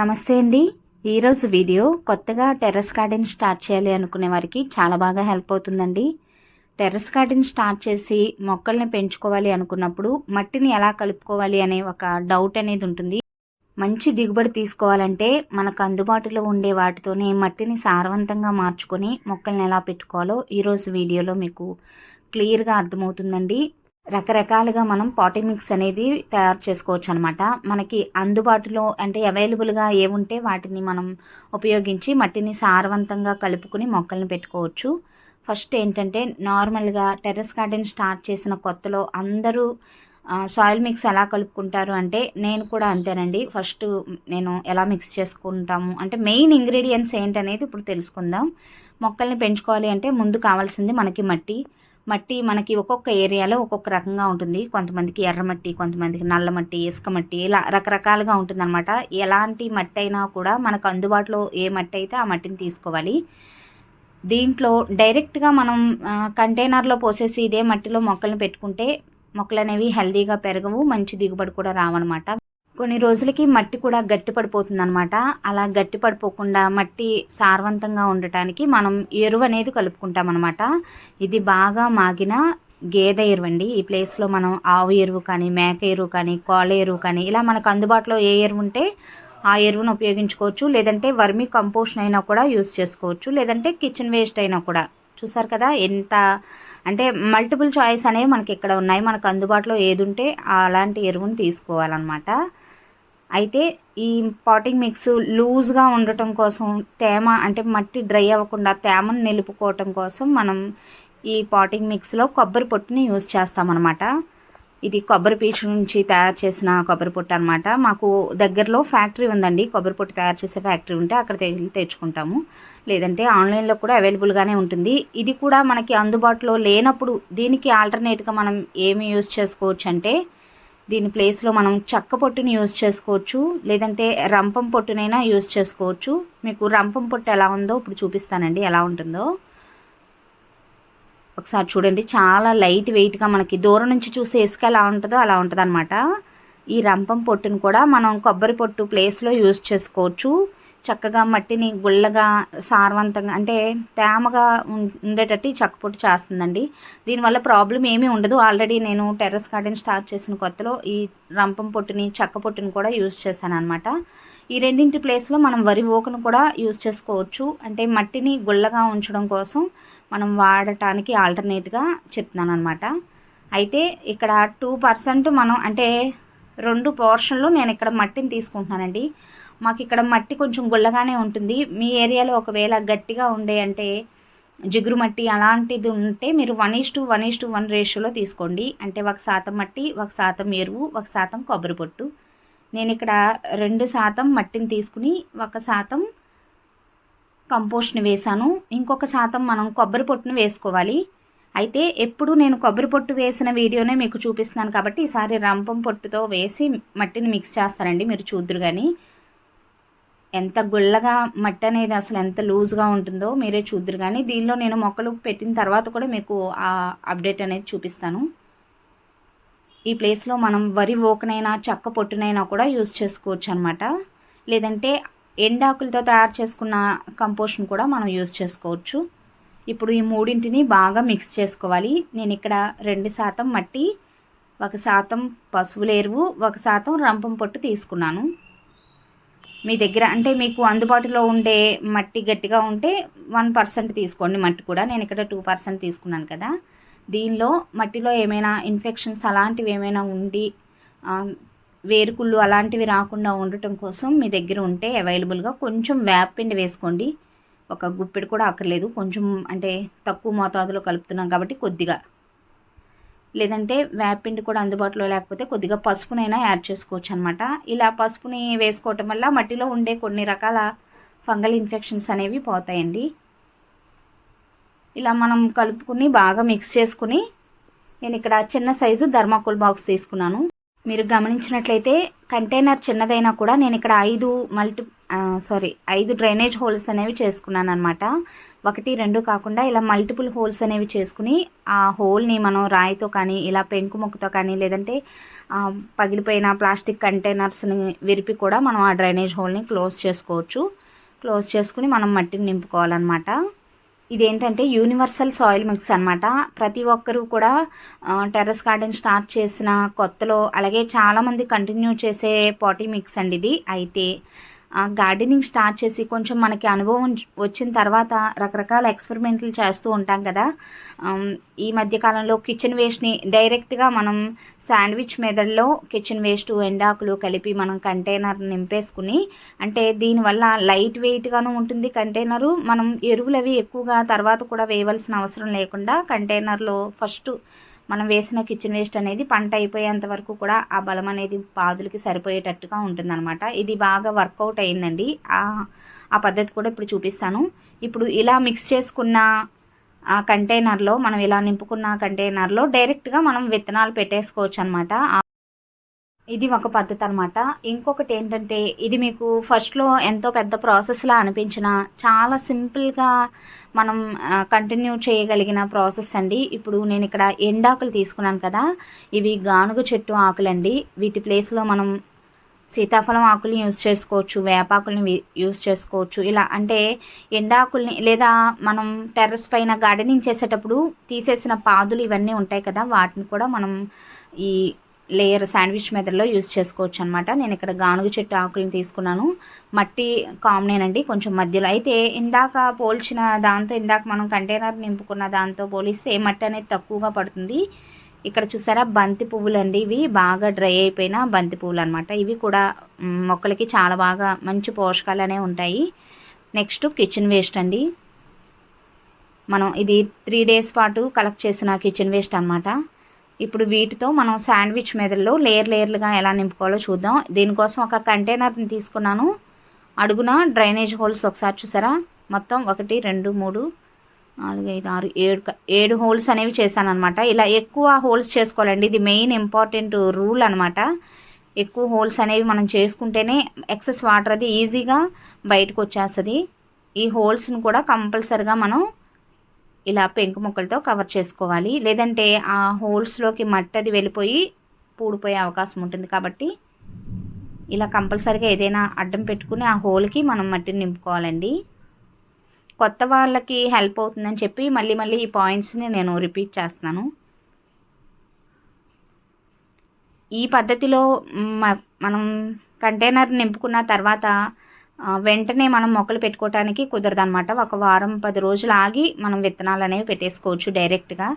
నమస్తే అండి. ఈరోజు వీడియో కొత్తగా టెర్రస్ గార్డెన్ స్టార్ట్ చేయాలి అనుకునే వారికి చాలా బాగా హెల్ప్ అవుతుందండి. టెర్రస్ గార్డెన్ స్టార్ట్ చేసి మొక్కల్ని పెంచుకోవాలి అనుకున్నప్పుడు మట్టిని ఎలా కలుపుకోవాలి అనే ఒక డౌట్ అనేది ఉంటుంది. మంచి దిగుబడి తీసుకోవాలంటే మనకు అందుబాటులో ఉండే వాటితోనే మట్టిని సారవంతంగా మార్చుకొని మొక్కల్ని ఎలా పెట్టుకోవాలో ఈరోజు వీడియోలో మీకు క్లియర్గా అర్థమవుతుందండి. రకరకాలుగా మనం పాటీ మిక్స్ అనేది తయారు చేసుకోవచ్చు అనమాట మనకి అందుబాటులో అంటే అవైలబుల్గా ఏముంటే వాటిని మనం ఉపయోగించి మట్టిని సారవంతంగా కలుపుకుని మొక్కలను పెట్టుకోవచ్చు. ఫస్ట్ ఏంటంటే నార్మల్గా టెర్రస్ గార్డెన్ స్టార్ట్ చేసిన కొత్తలో అందరూ సాయిల్ మిక్స్ ఎలా కలుపుకుంటారు అంటే నేను కూడా అంతేనండి. ఫస్ట్ నేను ఎలా మిక్స్ చేసుకుంటాము అంటే మెయిన్ ఇంగ్రీడియంట్స్ ఏంటనేది ఇప్పుడు తెలుసుకుందాం. మొక్కల్ని పెంచుకోవాలి అంటే ముందు కావాల్సింది మనకి మట్టి. మట్టి మనకి ఒక్కొక్క ఏరియాలో ఒక్కొక్క రకంగా ఉంటుంది. కొంతమందికి ఎర్రమట్టి కొంతమందికి నల్ల మట్టి ఇసుక మట్టి ఇలా రకరకాలుగా ఉంటుందన్నమాట. ఎలాంటి మట్టి అయినా కూడా మనకు అందుబాటులో ఏ మట్టి అయితే ఆ మట్టిని తీసుకోవాలి. దీంట్లో డైరెక్ట్గా మనం కంటైనర్లో పోసేసి ఇదే మట్టిలో మొక్కలను పెట్టుకుంటే మొక్కలు అనేవి హెల్దీగా పెరగవు మంచి దిగుబడి కూడా రావన్నమాట. కొన్ని రోజులకి మట్టి కూడా గట్టి పడిపోతుంది అనమాట అలా గట్టి పడిపోకుండా మట్టి సారవంతంగా ఉండటానికి మనం ఎరువు అనేది కలుపుకుంటాం అనమాట ఇది బాగా మాగిన గేదె ఎరువు అండి ఈ ప్లేస్లో మనం ఆవు ఎరువు కానీ మేక ఎరువు కానీ కోళ్ళ ఎరువు కానీ ఇలా మనకు అందుబాటులో ఏ ఎరువు ఉంటే ఆ ఎరువును ఉపయోగించుకోవచ్చు. లేదంటే వర్మి కంపోస్ట్ అయినా కూడా యూస్ చేసుకోవచ్చు. లేదంటే కిచెన్ వేస్ట్ అయినా కూడా. చూసారు కదా ఎంత అంటే మల్టిపుల్ చాయిస్ అనేవి మనకి ఇక్కడ ఉన్నాయి. మనకు అందుబాటులో ఏది ఉంటే అలాంటి ఎరువును తీసుకోవాలన్నమాట. అయితే ఈ పాటింగ్ మిక్స్ లూజ్గా ఉండటం కోసం తేమ అంటే మట్టి డ్రై అవ్వకుండా తేమను నిలుపుకోవటం కోసం మనం ఈ పాటింగ్ మిక్స్లో కొబ్బరి పొట్టుని యూజ్ చేస్తామన్నమాట. ఇది కొబ్బరి పీచు నుంచి తయారు చేసిన కొబ్బరి పొట్టు అనమాట మాకు దగ్గరలో ఫ్యాక్టరీ ఉందండి. కొబ్బరి పొట్టు తయారు చేసే ఫ్యాక్టరీ ఉంటే అక్కడ తెచ్చుకుంటాము. లేదంటే ఆన్లైన్లో కూడా అవైలబుల్గానే ఉంటుంది. ఇది కూడా మనకి అందుబాటులో లేనప్పుడు దీనికి ఆల్టర్నేట్గా మనం ఏమి యూజ్ చేసుకోవచ్చు అంటే దీని ప్లేస్లో మనం చెక్క పొట్టుని యూజ్ చేసుకోవచ్చు. లేదంటే రంపం పొట్టునైనా యూజ్ చేసుకోవచ్చు. మీకు రంపం పొట్టు ఎలా ఉందో ఇప్పుడు చూపిస్తానండి. ఎలా ఉంటుందో. ఒకసారి చూడండి. చాలా లైట్ వెయిట్గా మనకి దూరం నుంచి చూస్తే ఇసుక ఎలా ఉంటుందో అలా ఉంటుంది అనమాట ఈ రంపం పొట్టును కూడా మనం కొబ్బరి పొట్టు ప్లేస్లో యూజ్ చేసుకోవచ్చు. చక్కగా మట్టిని గుల్లగా సారవంతంగా అంటే తేమగా ఉండేటట్టు ఈ చక్కపొట్టు చేస్తుందండి. దీనివల్ల ప్రాబ్లం ఏమీ ఉండదు. ఆల్రెడీ నేను టెర్రస్ గార్డెన్ స్టార్ట్ చేసిన కొత్తలో ఈ రంపం పొట్టుని చక్క పొట్టుని కూడా యూజ్ చేశాను అనమాట ఈ రెండింటి ప్లేస్లో మనం వరి ఓకను కూడా యూజ్ చేసుకోవచ్చు. అంటే మట్టిని గుల్లగా ఉంచడం కోసం మనం వాడటానికి ఆల్టర్నేట్గా చెప్తున్నాను అనమాట అయితే ఇక్కడ టూ పర్సెంట్ మనం అంటే రెండు పోర్షన్లు నేను ఇక్కడ మట్టిని తీసుకుంటున్నానండి. మాకు ఇక్కడ మట్టి కొంచెం గుల్లగానే ఉంటుంది. మీ ఏరియాలో ఒకవేళ గట్టిగా ఉండే అంటే జిగురు మట్టి అలాంటిది ఉంటే మీరు one is to one is to one రేషియోలో తీసుకోండి. అంటే ఒక శాతం మట్టి ఒక శాతం ఎరువు ఒక శాతం కొబ్బరి పొట్టు. నేను ఇక్కడ రెండు శాతం మట్టిని తీసుకుని ఒక శాతం కంపోస్ట్ని వేశాను. ఇంకొక శాతం మనం కొబ్బరి పొట్టును వేసుకోవాలి. అయితే ఎప్పుడు నేను కొబ్బరి పొట్టు వేసిన వీడియోనే మీకు చూపిస్తున్నాను కాబట్టి ఈసారి రంపం పొట్టుతో వేసి మట్టిని మిక్స్ చేస్తానండి. మీరు చూద్దరు కానీ ఎంత గుల్లగా మట్టి అనేది అసలు ఎంత లూజ్గా ఉంటుందో మీరే చూద్దరు. కానీ దీనిలో నేను మొక్కలు పెట్టిన తర్వాత కూడా మీకు ఆ అప్డేట్ అనేది చూపిస్తాను. ఈ ప్లేస్లో మనం వరి ఓకనైనా చెక్క పొట్టునైనా కూడా యూజ్ చేసుకోవచ్చు అనమాట లేదంటే ఎండాకులతో తయారు చేసుకున్న కంపోస్ట్ని కూడా మనం యూజ్ చేసుకోవచ్చు. ఇప్పుడు ఈ మూడింటిని బాగా మిక్స్ చేసుకోవాలి. నేను ఇక్కడ రెండు శాతం మట్టి ఒక శాతం పశువుల ఎరువు ఒక శాతం రంపం పొట్టు తీసుకున్నాను. మీ దగ్గర అంటే మీకు అందుబాటులో ఉండే మట్టి గట్టిగా ఉంటే వన్ పర్సెంట్ తీసుకోండి మట్టి కూడా. నేను ఇక్కడ టూ పర్సెంట్ తీసుకున్నాను కదా. దీనిలో మట్టిలో ఏమైనా ఇన్ఫెక్షన్స్ అలాంటివి ఏమైనా ఉండి వేరుకుళ్ళు అలాంటివి రాకుండా ఉండటం కోసం మీ దగ్గర ఉంటే అవైలబుల్గా కొంచెం వేపపిండి వేసుకోండి. ఒక గుప్పెడు కూడా అక్కర్లేదు. కొంచెం అంటే తక్కువ మోతాదులో కలుపుతున్నాం కాబట్టి కొద్దిగా. లేదంటే వేపిండి కూడా అందుబాటులో లేకపోతే కొద్దిగా పసుపునైనా యాడ్ చేసుకోవచ్చు అనమాట ఇలా పసుపుని వేసుకోవటం వల్ల మట్టిలో ఉండే కొన్ని రకాల ఫంగల్ ఇన్ఫెక్షన్స్ అనేవి పోతాయండి. ఇలా మనం కలుపుకుని బాగా మిక్స్ చేసుకుని నేను ఇక్కడ చిన్న సైజు ధర్మాకోల్ బాక్స్ తీసుకున్నాను. మీరు గమనించినట్లయితే కంటైనర్ చిన్నదైనా కూడా నేను ఇక్కడ ఐదు మల్టీ సారీ ఐదు డ్రైనేజ్ హోల్స్ అనేవి చేసుకున్నాను అనమాట ఒకటి రెండు కాకుండా ఇలా మల్టిపుల్ హోల్స్ అనేవి చేసుకుని ఆ హోల్ని మనం రాయితో కానీ ఇలా పెంకు మొక్కతో కానీ లేదంటే పగిలిపోయిన ప్లాస్టిక్ కంటైనర్స్ని విరిపి కూడా మనం ఆ డ్రైనేజ్ హోల్ని క్లోజ్ చేసుకోవచ్చు. క్లోజ్ చేసుకుని మనం మట్టిని నింపుకోవాలన్నమాట. ఇదేంటంటే యూనివర్సల్ సాయిల్ మిక్స్ అనమాట ప్రతి ఒక్కరూ కూడా టెర్రస్ గార్డెన్ స్టార్ట్ చేసిన కొత్తలో అలాగే చాలామంది కంటిన్యూ చేసే పాటీ మిక్స్ అండి ఇది. అయితే గార్డెనింగ్ స్టార్ట్ చేసి కొంచెం మనకి అనుభవం వచ్చిన తర్వాత రకరకాల ఎక్స్పెరిమెంట్లు చేస్తూ ఉంటాం కదా. ఈ మధ్య కాలంలో కిచెన్ వేస్ట్ని డైరెక్ట్గా మనం శాండ్విచ్ మెదడులో కిచెన్ వేస్ట్ ఎండాకులు కలిపి మనం కంటైనర్ నింపేసుకుని అంటే దీనివల్ల లైట్ వెయిట్గాను ఉంటుంది. కంటైనరు మనం ఎరువులు అవి ఎక్కువగా తర్వాత కూడా వేయవలసిన అవసరం లేకుండా కంటైనర్లో ఫస్ట్ మనం వేసిన కిచెన్ వేస్ట్ అనేది పంట అయిపోయేంత వరకు కూడా ఆ బలం అనేది పాదులకి సరిపోయేటట్టుగా ఉంటుందన్నమాట. ఇది బాగా వర్కౌట్ అయిందండి. ఆ పద్ధతి కూడా ఇప్పుడు చూపిస్తాను. ఇప్పుడు ఇలా మిక్స్ చేసుకున్న ఆ కంటైనర్లో మనం ఇలా నింపుకున్న కంటైనర్లో డైరెక్ట్గా మనం విత్తనాలు పెట్టేసుకోవచ్చు అనమాట ఇది ఒక పద్ధతి అనమాట ఇంకొకటి ఏంటంటే ఇది మీకు ఫస్ట్లో ఎంతో పెద్ద ప్రాసెస్లా అనిపించిన చాలా సింపుల్గా మనం కంటిన్యూ చేయగలిగిన ప్రాసెస్ అండి. ఇప్పుడు నేను ఇక్కడ ఎండాకులు తీసుకున్నాను కదా ఇవి గానుగ చెట్టు ఆకులండి. వీటి ప్లేస్లో మనం సీతాఫలం ఆకుల్ని యూజ్ చేసుకోవచ్చు వేపాకుల్ని యూస్ యూజ్ చేసుకోవచ్చు. ఇలా అంటే ఎండాకుల్ని లేదా మనం టెర్రస్ పైన గార్డెనింగ్ చేసేటప్పుడు తీసేసిన పాదులు ఇవన్నీ ఉంటాయి కదా వాటిని కూడా మనం ఈ లేయర్ శాండ్విచ్ మెథడ్లో యూజ్ చేసుకోవచ్చు అనమాట నేను ఇక్కడ గానుగ చెట్టు ఆకులను తీసుకున్నాను. మట్టి కామనేనండి కొంచెం మధ్యలో. అయితే ఇందాక పోల్చిన దాంతో ఇందాక మనం కంటైనర్ నింపుకున్న దాంతో పోలిస్తే మట్టి అనేది తక్కువగా పడుతుంది. ఇక్కడ చూసారా బంతి పువ్వులు అండి ఇవి. బాగా డ్రై అయిపోయిన బంతి పువ్వులు అనమాట ఇవి కూడా మొక్కలకి చాలా బాగా మంచి పోషకాలు అనేవి ఉంటాయి. నెక్స్ట్ కిచెన్ వేస్ట్ అండి. మనం ఇది త్రీ డేస్ పాటు కలెక్ట్ చేసిన కిచెన్ వేస్ట్ అనమాట. ఇప్పుడు వీటితో మనం శాండ్విచ్ మెదడులో లేయర్ లేయర్లుగా ఎలా నింపుకోవాలో చూద్దాం. దీనికోసం ఒక కంటైనర్ని తీసుకున్నాను. అడుగున డ్రైనేజ్ హోల్స్ ఒకసారి చూసారా? మొత్తం ఒకటి రెండు మూడు నాలుగు ఐదు ఆరు ఏడు ఏడు హోల్స్ అనేవి చేశాను అనమాట ఇలా ఎక్కువ హోల్స్ చేసుకోవాలండి. ఇది మెయిన్ ఇంపార్టెంట్ రూల్ అనమాట ఎక్కువ హోల్స్ అనేవి మనం చేసుకుంటేనే ఎక్సెస్ వాటర్ అది ఈజీగా బయటకు వచ్చేస్తుంది. ఈ హోల్స్ని కూడా కంపల్సరిగా మనం ఇలా పెంకు ముక్కలతో కవర్ చేసుకోవాలి. లేదంటే ఆ హోల్స్లోకి మట్టి అది వెళ్ళిపోయి పూడిపోయే అవకాశం ఉంటుంది కాబట్టి ఇలా కంపల్సరిగా ఏదైనా అడ్డం పెట్టుకుని ఆ హోల్కి మనం మట్టిని నింపుకోవాలండి. కొత్త వాళ్ళకి హెల్ప్ అవుతుందని చెప్పి మళ్ళీ మళ్ళీ ఈ పాయింట్స్ని నేను రిపీట్ చేస్తున్నాను. ఈ పద్ధతిలో మ- మనం కంటైనర్ నింపుకున్న తర్వాత వెంటనే మనం మొక్కలు పెట్టుకోవటానికి కుదరదు అనమాట ఒక వారం పది రోజులు ఆగి మనం విత్తనాలు అనేవి పెట్టేసుకోవచ్చు డైరెక్ట్గా.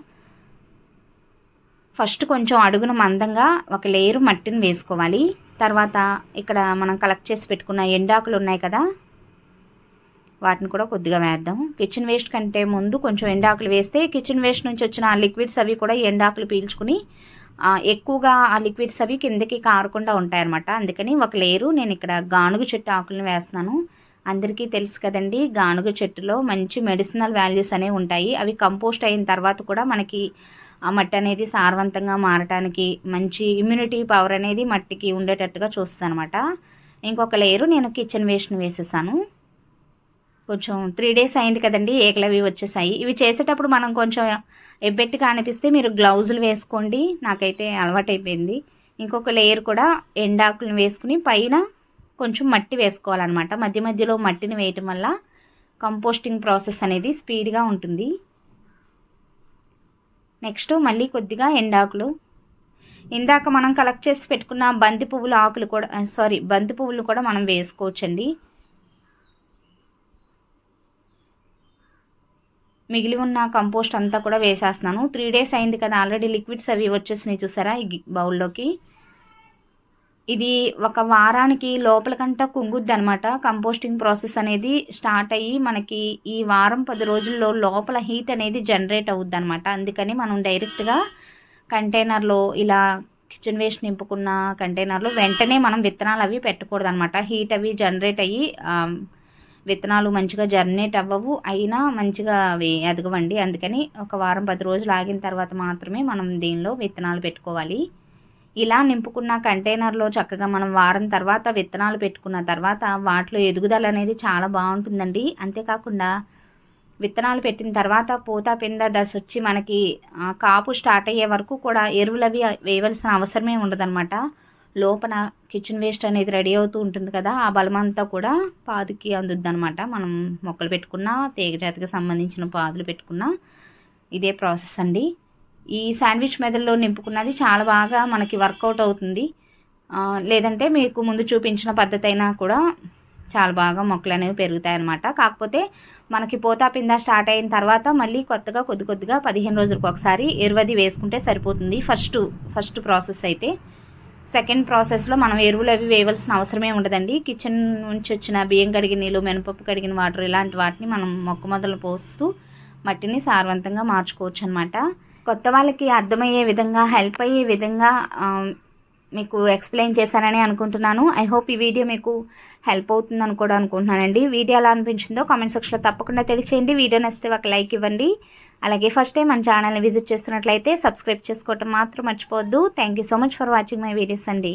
ఫస్ట్ కొంచెం అడుగున మందంగా ఒక లేయరు మట్టిని వేసుకోవాలి. తర్వాత ఇక్కడ మనం కలెక్ట్ చేసి పెట్టుకున్న ఎండాకులు ఉన్నాయి కదా వాటిని కూడా కొద్దిగా వేద్దాం. కిచెన్ వేస్ట్ కంటే ముందు కొంచెం ఎండాకులు వేస్తే కిచెన్ వేస్ట్ నుంచి వచ్చిన లిక్విడ్స్ అవి కూడా ఎండాకులు పీల్చుకుని ఎక్కువగా ఆ లిక్విడ్స్ అవి కిందకి కారకుండా ఉంటాయన్నమాట. అందుకని ఒక లేరు నేను ఇక్కడ గానుగ చెట్టు ఆకులను వేస్తున్నాను. అందరికీ తెలుసు కదండి గానుగ చెట్టులో మంచి మెడిసినల్ వాల్యూస్ అనేవి ఉంటాయి. అవి కంపోస్ట్ అయిన తర్వాత కూడా మనకి ఆ మట్టి అనేది సారవంతంగా మారటానికి మంచి ఇమ్యూనిటీ పవర్ అనేది మట్టికి ఉండేటట్టుగా చూస్తాను అనమాట ఇంకొక లేయరు నేను కిచెన్ వేస్ట్ని వేసేసాను. కొంచెం త్రీ డేస్ అయింది కదండి ఏకలవి వచ్చేసాయి. ఇవి చేసేటప్పుడు మనం కొంచెం ఎబ్బెట్టుగా అనిపిస్తే మీరు గ్లౌజులు వేసుకోండి నాకైతే అలవాటైపోయింది. ఇంకొక లేయర్ కూడా ఎండాకులను వేసుకుని పైన కొంచెం మట్టి వేసుకోవాలన్నమాట. మధ్య మధ్యలో మట్టిని వేయటం వల్ల కంపోస్టింగ్ ప్రాసెస్ అనేది స్పీడ్గా ఉంటుంది. నెక్స్ట్ మళ్ళీ కొద్దిగా ఎండాకులు. ఇందాక మనం కలెక్ట్ చేసి పెట్టుకున్న బంతి పువ్వుల ఆకులు కూడా సారీ బంతి పువ్వులు కూడా మనం వేసుకోవచ్చండి. మిగిలి ఉన్న కంపోస్ట్ అంతా కూడా వేసేస్తున్నాను. త్రీ డేస్ అయింది కదా ఆల్రెడీ లిక్విడ్స్ అవి వచ్చేసినాయి చూసారా ఈ గి- బౌల్లోకి. ఇది ఒక వారానికి లోపలకంట కుంగుద్ది అనమాట కంపోస్టింగ్ ప్రాసెస్ అనేది స్టార్ట్ అయ్యి మనకి ఈ వారం పది రోజుల్లో లోపల హీట్ అనేది జనరేట్ అవుద్ది అనమాట అందుకని మనం డైరెక్ట్గా కంటైనర్లో ఇలా కిచెన్ వేస్ట్ నింపుకున్న కంటైనర్లో వెంటనే మనం విత్తనాలు అవి పెట్టకూడదు అనమాట హీట్ అవి జనరేట్ అయ్యి విత్తనాలు మంచిగా జర్నేట్ అవ్వవు. అయినా మంచిగా అవి ఎదగవండి. అందుకని ఒక వారం పది రోజులు ఆగిన తర్వాత మాత్రమే మనం దీనిలో విత్తనాలు పెట్టుకోవాలి. ఇలా నింపుకున్న కంటైనర్లో చక్కగా మనం వారం తర్వాత విత్తనాలు పెట్టుకున్న తర్వాత వాటిలో ఎదుగుదల అనేది చాలా బాగుంటుందండి. అంతేకాకుండా విత్తనాలు పెట్టిన తర్వాత పూత పింద దశ వచ్చి మనకి కాపు స్టార్ట్ అయ్యే వరకు కూడా ఎరువులు అవి వేయవలసిన అవసరమే ఉండదన్నమాట. లోపల కిచెన్ వేస్ట్ అనేది రెడీ అవుతూ ఉంటుంది కదా ఆ బలమంతా కూడా పాదుకి అందుద్ది అనమాట మనం మొక్కలు పెట్టుకున్న తీగ జాతికి సంబంధించిన పాదులు పెట్టుకున్న ఇదే ప్రాసెస్ అండి. ఈ శాండ్విచ్ మెదడులో నింపుకున్నది చాలా బాగా మనకి వర్కౌట్ అవుతుంది. లేదంటే మీకు ముందు చూపించిన పద్ధతి అయినా కూడా చాలా బాగా మొక్కలు అనేవి పెరుగుతాయి అన్నమాట కాకపోతే మనకి పోతా పింద స్టార్ట్ అయిన తర్వాత మళ్ళీ కొత్తగా కొద్ది కొద్దిగా పదిహేను రోజులకు ఒకసారి ఎరువది వేసుకుంటే సరిపోతుంది. ఫస్ట్ ఫస్ట్ ప్రాసెస్ అయితే సెకండ్ ప్రాసెస్లో మనం ఎరువులు అవి వేయవలసిన అవసరమే ఉండదండి. కిచెన్ నుంచి వచ్చిన బియ్యం కడిగిన నీళ్ళు మినపప్పు కడిగిన వాటర్ ఇలాంటి వాటిని మనం మొక్క మొదలు పోస్తూ మట్టిని సారవంతంగా మార్చుకోవచ్చు అనమాట కొత్త వాళ్ళకి అర్థమయ్యే విధంగా హెల్ప్ అయ్యే విధంగా మీకు ఎక్స్ప్లెయిన్ చేశానని అనుకుంటున్నాను. ఐ హోప్ ఈ వీడియో మీకు హెల్ప్ అవుతుందని కూడా అనుకుంటున్నానండి. వీడియో ఎలా అనిపించిందో కామెంట్ సెక్షన్లో తప్పకుండా తెలియచేయండి. వీడియో నచ్చితే ఒక లైక్ ఇవ్వండి. అలాగే ఫస్ట్ టైం మన ఛానల్ని విజిట్ చేస్తున్నట్లయితే సబ్స్క్రైబ్ చేసుకోవటం మాత్రం మర్చిపోవద్దు. Thank you so much for watching my videos అండి.